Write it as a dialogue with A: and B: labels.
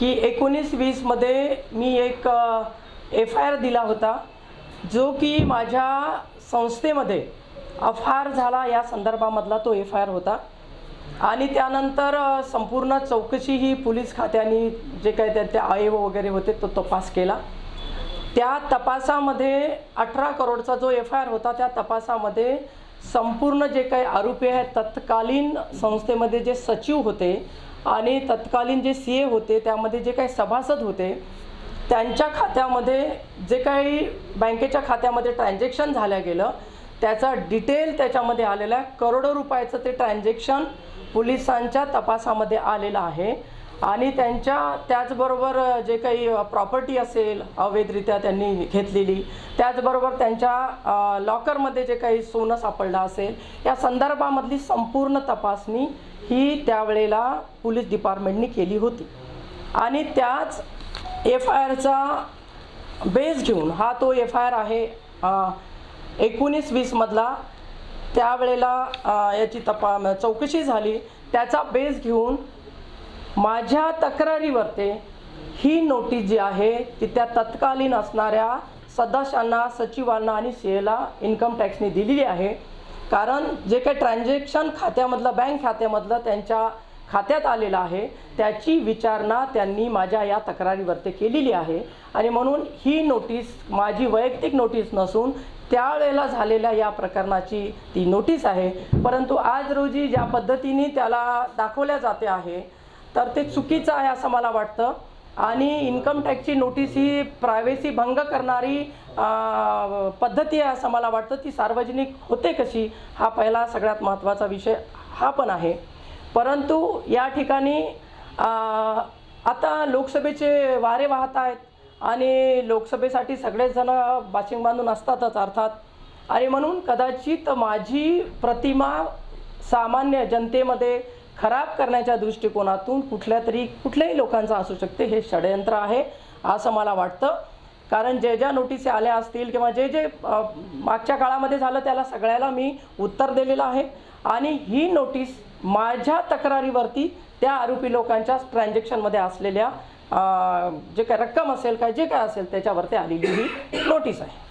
A: की एकोणीस वीसमध्ये मी एक एफ आय आर दिला होता जो की माझ्या संस्थेमध्ये अफार झाला या संदर्भामधला तो एफ आय आर होता. आणि त्यानंतर संपूर्ण चौकशी ही पोलीस खात्याने जे काही त्याचे आयोग वगैरे होते तो तपास केला. त्या तपासामध्ये अठरा करोडचा जो एफ आय आर होता त्या तपासामध्ये संपूर्ण जे काही आरोपी आहेत तत्कालीन संस्थेमध्ये जे सचिव होते आणि तत्कालीन जे सी ए होते त्यामध्ये जे काही सभासद होते त्यांच्या खात्यामध्ये जे काही बँकेच्या खात्यामध्ये ट्रान्झॅक्शन झालं गेलं त्याचा डिटेल त्याच्यामध्ये आलेला आहे. करोडो रुपयाचं ते ट्रान्झॅक्शन पोलिसांच्या तपासामध्ये आलेलं आहे. आणि त्यांच्या त्याचबरोबर जे काही प्रॉपर्टी असेल अवैधरित्या त्यांनी घेतलेली त्याचबरोबर त्यांच्या लॉकरमध्ये जे काही सोनं सापडलं असेल या संदर्भामधली संपूर्ण तपासणी ही त्यावेळेला पोलीस डिपार्टमेंटनी केली होती. आणि त्याच एफ आय आरचा बेस घेऊन हा तो एफ आय आर आहे एकोणीस वीसमधला त्यावेळेला याची तपा चौकशी झाली त्याचा बेस घेऊन माझ्या तक्रारीवरती ही नोटीस जी आहे ती त्या तत्कालीन असणाऱ्या सदस्यांना सचिवांना आणि सी एला इन्कम टॅक्सने दिलेली आहे. कारण जे काही ट्रान्झॅक्शन खात्यामधलं बँक खात्यामधलं त्यांच्या खात्यात आलेलं आहे त्याची विचारणा त्यांनी माझ्या या तक्रारीवरती केलेली आहे. आणि म्हणून ही नोटीस माझी वैयक्तिक नोटीस नसून त्यावेळेला झालेल्या या प्रकरणाची ती नोटीस आहे. परंतु आज रोजी ज्या पद्धतीने त्याला दाखवल्या जाते आहे तर ते चुकीचं आहे असं मला वाटतं. आणि इन्कम टॅक्सची नोटीस ही प्रायव्हेसी भंग करणारी पद्धती आहे असं मला वाटतं. ती सार्वजनिक होते कशी? हा पहिला सगळ्यात महत्त्वाचा विषय हा पण आहे. परंतु या ठिकाणी आता लोकसभेचे वारे वाहत आहेत आणि लोकसभेसाठी सगळेच जण बाशिंग बांधून असतातच अर्थात. आणि म्हणून कदाचित माझी प्रतिमा सामान्य जनतेमध्ये खराब करण्याच्या दृष्टिकोनातून कुठल्या तरी कुठल्याही लोकांचं असू शकते हे षडयंत्र आहे असं मला वाटतं. कारण जे ज्या नोटिसी आल्या असतील किंवा जे जे मागच्या काळामध्ये झालं त्याला सगळ्याला मी उत्तर दिलेलं आहे. आणि ही नोटीस माझ्या तक्रारीवरती त्या आरोपी लोकांच्या ट्रान्झॅक्शनमध्ये असलेल्या जे काय रक्कम असेल काय जे काय असेल त्याच्यावरती आलेली ही नोटीस आहे.